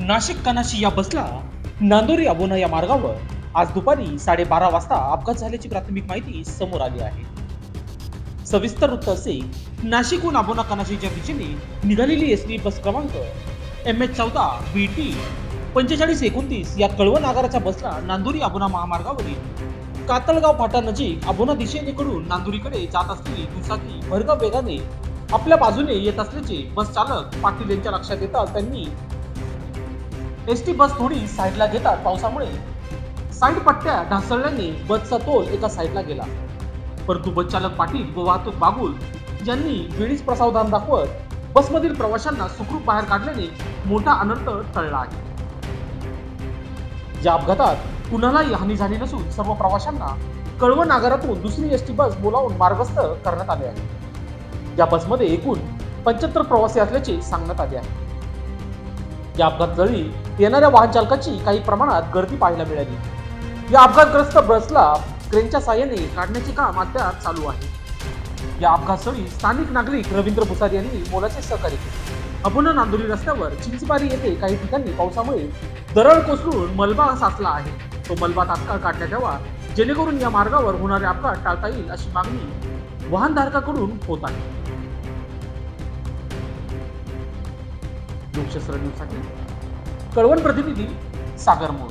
नाशिक कनाशी या बसला नांदोरी अबोना या मार्गावर. आज दुपारी साडेबारा वाजता अपघात झाल्याची प्राथमिक माहिती समोर आली आहे. सविस्तर वृत्त असे नाशिकहून अबोना कनाशीच्या दिशेने निघालेली एस टी बस क्रमांक एम एच चौदा बी टी पंचेचाळीस एकोणतीस या कळवण आगाराच्या बसला नांदोरी अबोना महामार्गावरील. कातळगाव फाटा नजीक अबोना दिशेनेकडून नांदुरीकडे जात असलेली दुचाकी भरगव वेगाने आपल्या बाजूने येत असल्याचे बस चालक पाटील यांच्या लक्षात येताच त्यांनी एस टी बस थोडी साईडला घेतात पावसामुळे. साईड पट्ट्या ढासळल्याने बसचा तोल एका साईडला गेला. परंतु बस चालक पाटील व वाहतूक बागुल यांनी वेळीच प्रसावधान दाखवत बसमधील प्रवाशांना सुखरूप बाहेर काढल्याने मोठा अनर्थ टळला आहे. या अपघातात कुणालाही हानी झाली नसून सर्व प्रवाशांना कळवण नागारातून दुसरी एस टी बस बोलावून मार्गस्थ करण्यात आले आहे. या बसमध्ये एकूण पंच्याहत्तर प्रवासी असल्याचे सांगण्यात आले आहे. या अपघात जळी येणाऱ्या वाहन चालकाची काही प्रमाणात गर्दी पाहायला मिळाली. या अपघातग्रस्त बसला क्रेनच्या साह्याने काढण्याचे काम अद्याप चालू आहे. या अपघातस्थळी स्थानिक नागरिक रवींद्र भुसारी यांनी मोलाचे सहकार्य केले. अपुना नांदुरी रस्त्यावर चिंचबारी येथे काही ठिकाणी पावसामुळे दरड कोसळून मलबा साचला आहे. तो मलबा तात्काळ काढण्यात यावा जेणेकरून या मार्गावर होणारे अपघात टाळता येईल अशी मागणी वाहनधारकाकडून होत आहे. लोकशास्त्र न्यूजसाठी कळवण प्रतिनिधी सागर मोर.